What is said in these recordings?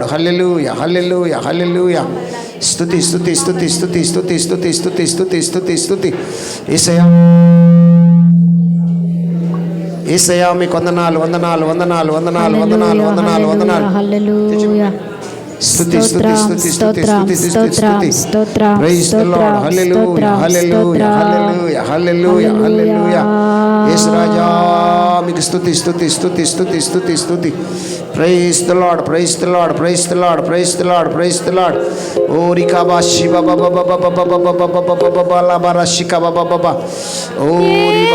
హల్లెలూయ హల్లెలూయ హల్లెలూయ. స్తుతి స్తుతి స్తుతి స్తుతి స్తుతి స్తుతి స్తుతి స్తుతి స్తుతి స్తుతి. ఏసయ్యా. ఏసయ్యా మీకు వందనాలు వందనాలు వందనాలు వందనాలు వందనాలు వందనాలు. వందనాలు హల్లెలూయా స్తుతి స్తుతి స్తుతి స్తుతి స్తుతి స్తుతి స్తోత్రం, స్తుతి స్తోత్రం, ప్రైజ్ ది లార్డ్ స్తోత్రం, హల్లెలూయా స్తోత్రం, హల్లెలూయా స్తోత్రం. హల్లెలూయా హల్లెలూయా హల్లెలూయా యేసు రాజా మీకు స్తుతి స్తుతి స్తుతి స్తుతి స్తుతి స్తుతి praise the Lord praise the Lord praise the Lord praise the Lord praise the Lord ఓ రికా బా శివ బ బ బ బ బ బ బ బ బ బ బ బ లా బ ర శిక బ బ బ బ ఓ రి బ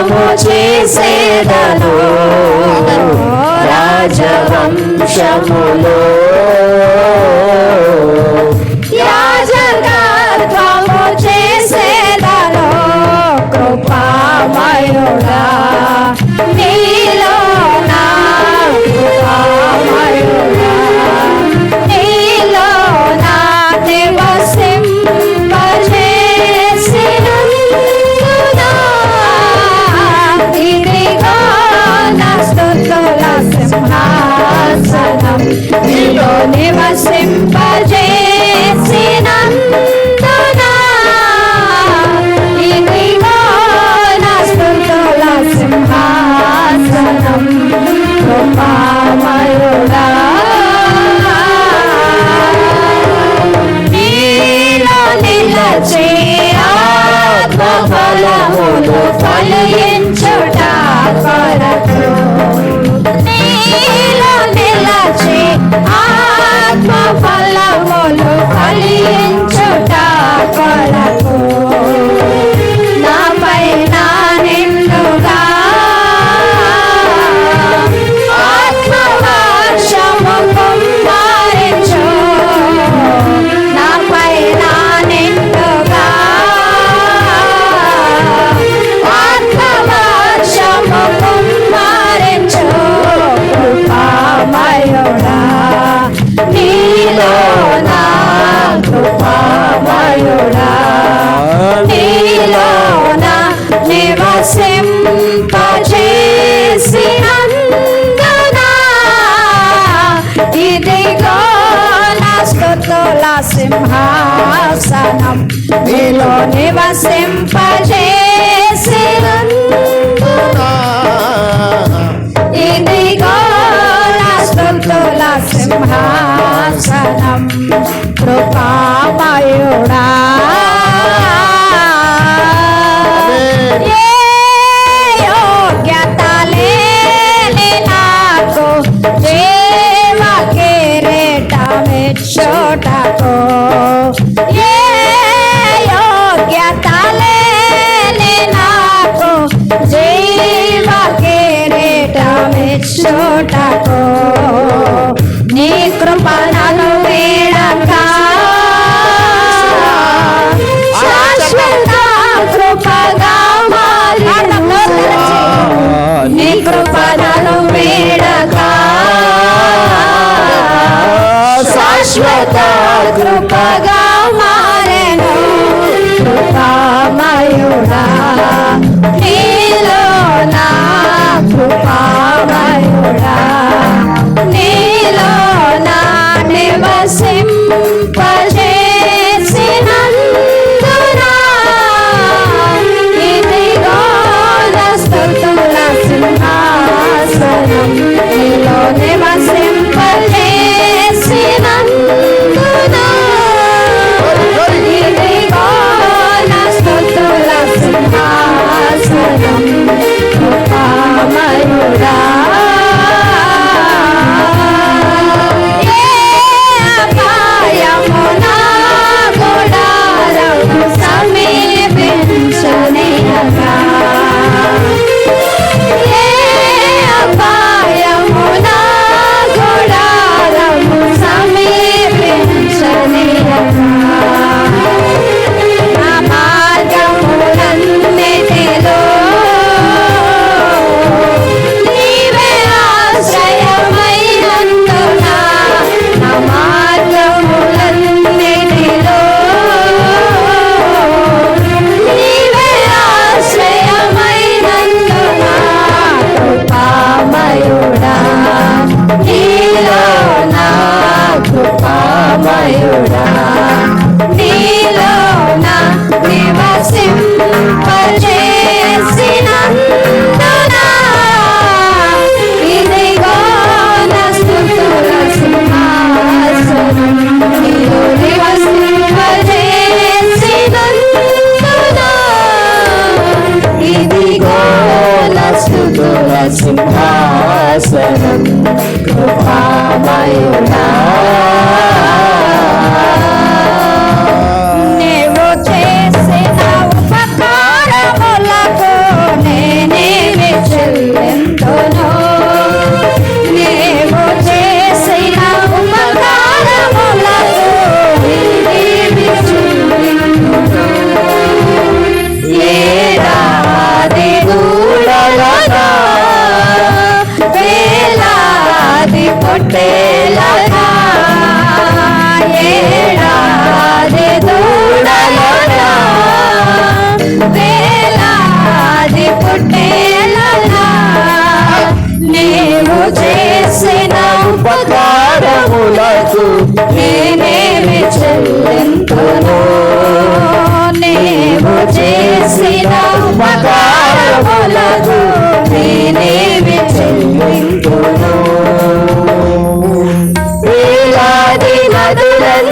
యాజకత్వము చేసేదను రాజవంశములో.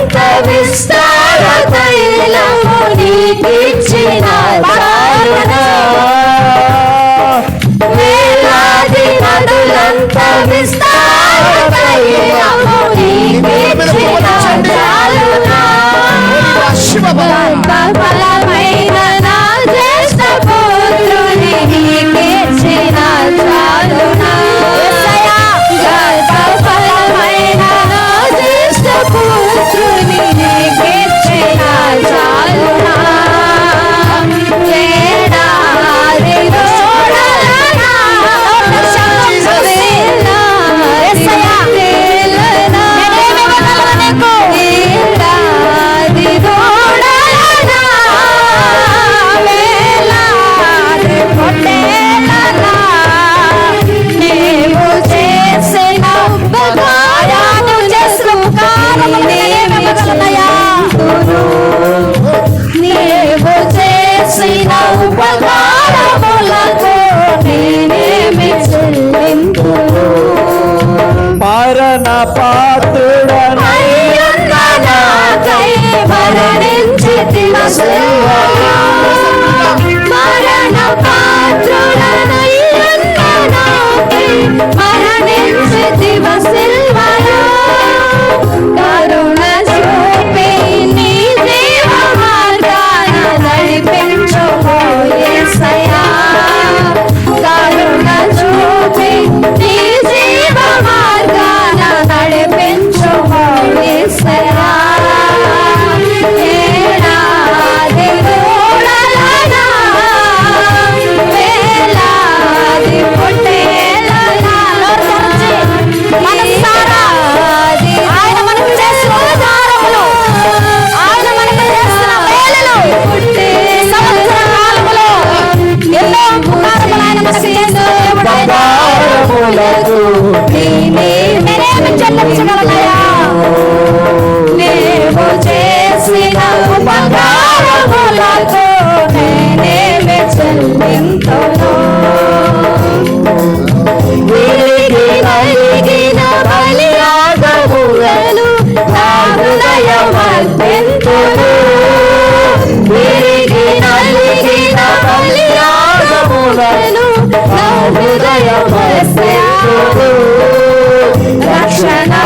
అమృత విస్తార తైలము నీకిచ్చిన దారుణ వేలాది Oh. Krishna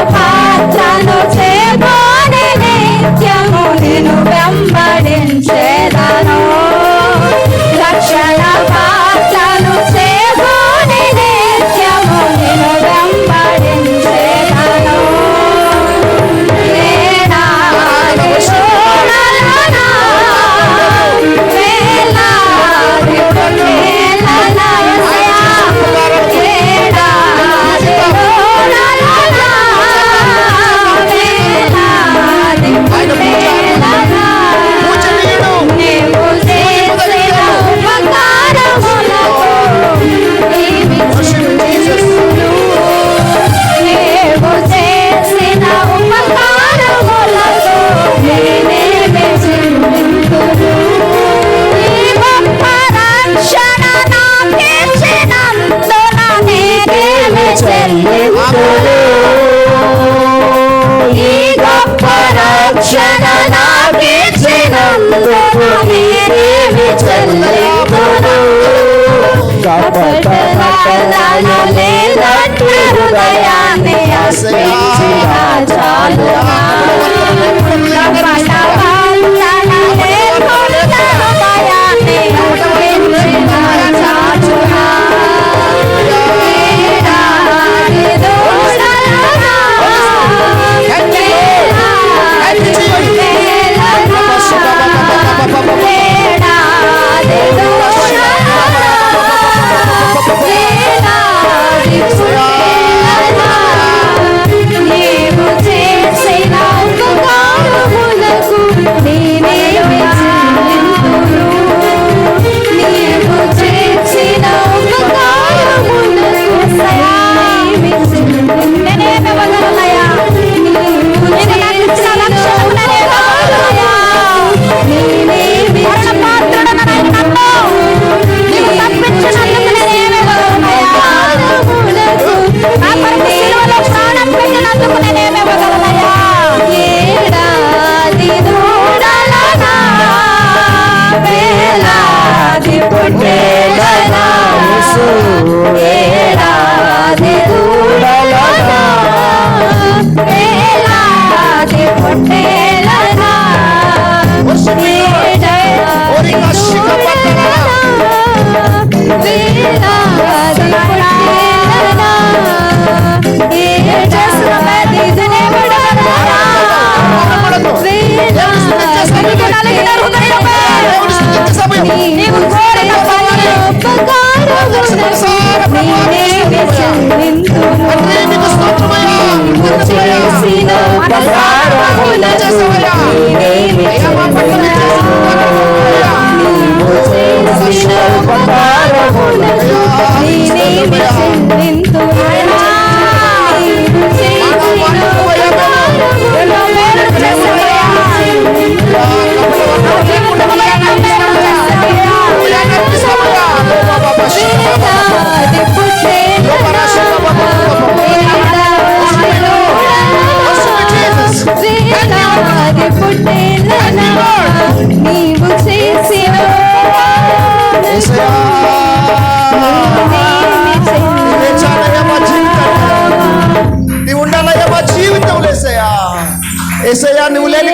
ఏసయ్యా నువ్వు లేని.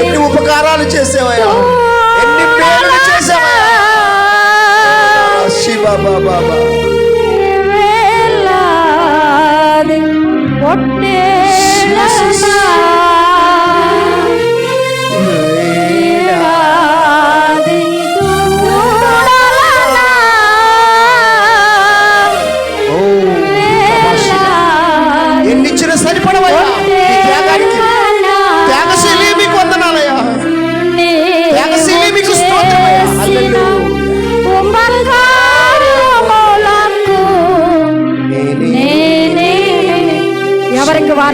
ఎన్ని ఉపకారాలు చేసేవయ్యా. ఎన్ని పేర్లు చేసేవయ్యా. శివ బాబా. పొట్టేలనా,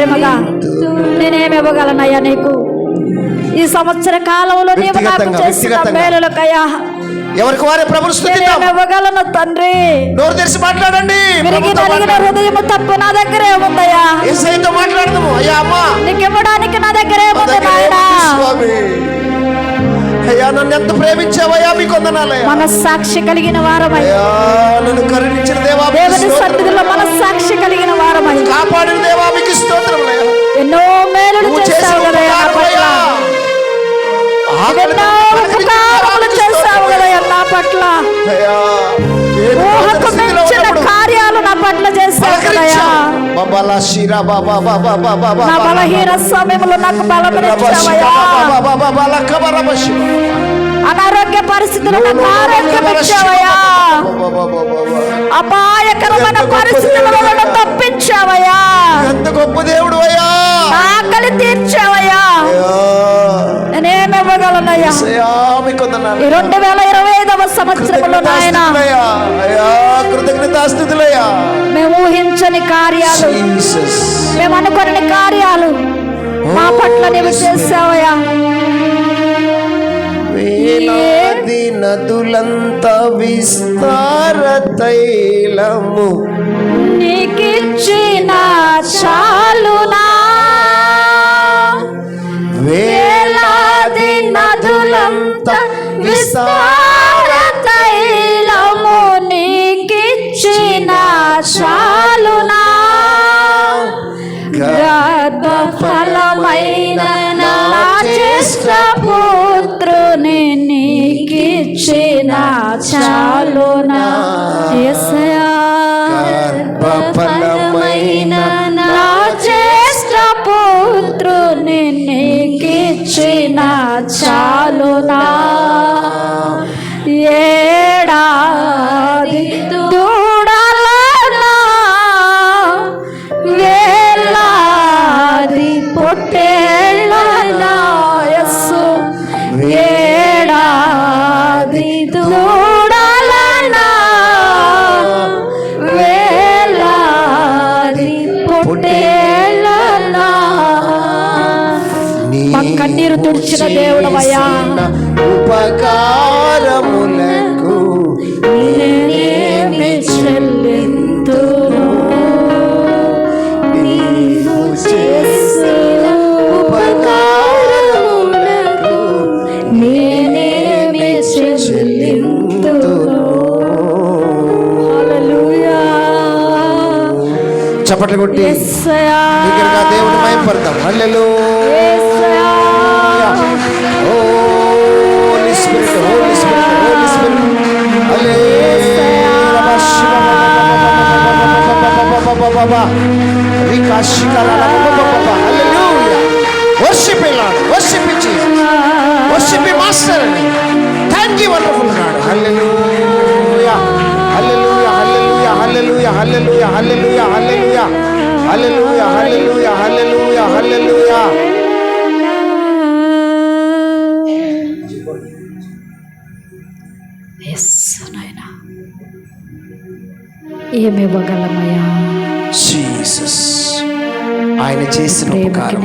వారిమగా నేనేమి ఇవ్వగలనయ్యా నీకు. ఈ సంవత్సర కాలంలో నీవు నాకు చేసిన. మేలులకయ్యా. ఎవరికి వారే స్థుతిద్దాం? ఇవ్వగలను తండ్రి. నోరు తెరిచి మాట్లాడండి. హృదయం తప్పు నా దగ్గరే ఉందయ్యా. మాట్లాడదాము. అయ్యా అమ్మా. నీకు ఇవ్వడానికి నా దగ్గరే ఉంది నాయనా స్వామి. అయ్యా నన్ను ఎంత ప్రేమించావయ్యా? మీకు వందనాలయ్యా మనస్సాక్షి కలిగిన వారమై. అయ్యా నన్ను కరుణించిన దేవా దేవుని. సన్నిధిలో మనస్సాక్షి కలిగిన వారమై. కాపాడిన దేవా మీకు స్తోత్రములయ్యా ఎన్నో మేలులు చేస్తావు కదా ఎన్నో ఉపకారములు చేస్తావు కదా నా పట్ల. ఊహకు మించిన కార్యాలు నా పట్ల చేస్తావు నా బలహీన సమయంలో నాకు అనారోగ్య పరిస్థితులు నాకు ఆరోగ్యం ఇచ్చావయ్యా అపాయకరమైన పరిస్థితులలో నన్ను తప్పించావయ్యా ఎంత గొప్ప దేవుడు అయ్యా ఆకలి తీర్చావయ్యా. నేనేమి ఇవ్వగలనయ్యా. ఈ రెండు వేల ఇరవై ఐదవ సంవత్సరంలో నాయన కృతజ్ఞతాస్తుతులయ్యా మేము ఊహించని కార్యాలు మేము అనుకోని కార్యాలు మా పట్ల నీవు చేసావయ్యా వేలాది నదులంత విస్తార తైలము. నీకిచ్చిన చాలునా? వేలాది నదులంత విస్తార తైలము నీకిచ్చిన చాలునా? గర్భ ఫలమైన నా జ్యేష్ఠ పుత్రుని నీకిచ్చిన చాలునా? 그러나 మా కన్నీరు తుడిచిన దేవుడమయ్యా ఉపకారములకు నేనేమి ఉపకారములకు చప్పట్లు కొట్టి దేవుడు భయపడతాం. Hallelujah. Holy Spirit, Holy Spirit, Holy Spirit. Hallelujah. Worship Him, Lord. Worship Him, Jesus. Worship Him, Master. Thank you, wonderful God. Hallelujah. Hallelujah. Hallelujah. Hallelujah. Hallelujah. Hallelujah. Hallelujah. Hallelujah. Hallelujah. Hallelujah. Hallelujah. Jesus ఆయన చేసిన ఉపకారం.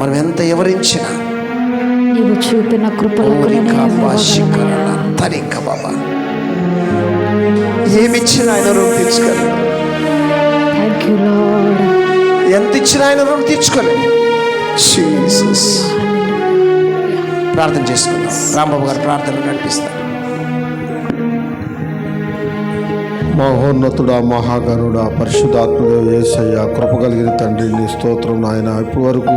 మనం ఎంత ఎవరించినా నీవు చూపిన కృపలకు తరిక బాబా. ఏమిచ్చినా ఆయన రుణం తీర్చుకోలేదు. ఎంత ఇచ్చినా ఆయన రుణం తీర్చుకోలేదు. ప్రార్థన చేసుకుందాం. రాంబాబు గారు ప్రార్థన నడిపిస్తారు. మహోన్నతుడా మహాగణుడా పరిశుద్ధాత్ముడు ఏసయ్య కృప కలిగిన తండ్రి నీ స్తోత్రం నాయన. ఇప్పటి వరకు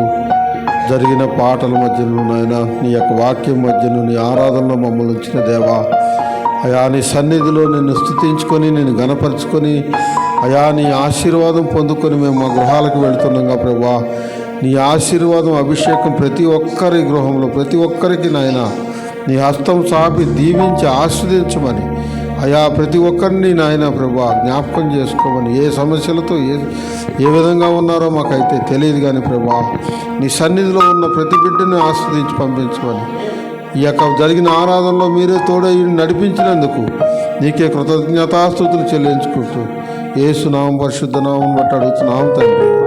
జరిగిన పాటల మధ్యను నాయన నీ యొక్క వాక్యం మధ్యను నీ ఆరాధనలో మమ్మల్ని ఉంచిన దేవా అయా నీ సన్నిధిలో నిన్ను స్థుతించుకొని నేను గణపరుచుకొని అయా నీ ఆశీర్వాదం పొందుకొని మేము మా గృహాలకు వెళుతున్నాగా ప్రభా. నీ ఆశీర్వాదం అభిషేకం ప్రతి ఒక్కరి గృహంలో ప్రతి ఒక్కరికి నాయన. నీ హస్తం సాపి దీవించి ఆస్వాదించమని అయా ప్రతి ఒక్కరిని నాయన ప్రభా జ్ఞాపకం చేసుకోమని ఏ సమస్యలతో ఏ ఏ విధంగా ఉన్నారో మాకైతే తెలియదు కానీ ప్రభా నీ సన్నిధిలో ఉన్న ప్రతి బిడ్డని ఆస్వాదించి పంపించమని. ఈ యొక్క జరిగిన ఆరాధనలో మీరే తోడై నడిపించినందుకు నీకే కృతజ్ఞతాస్థుతులు చెల్లించుకుంటూ ఏసునామం పరిశుద్ధ నామం బట్టి అడుగుతున్నాం తండ్రి.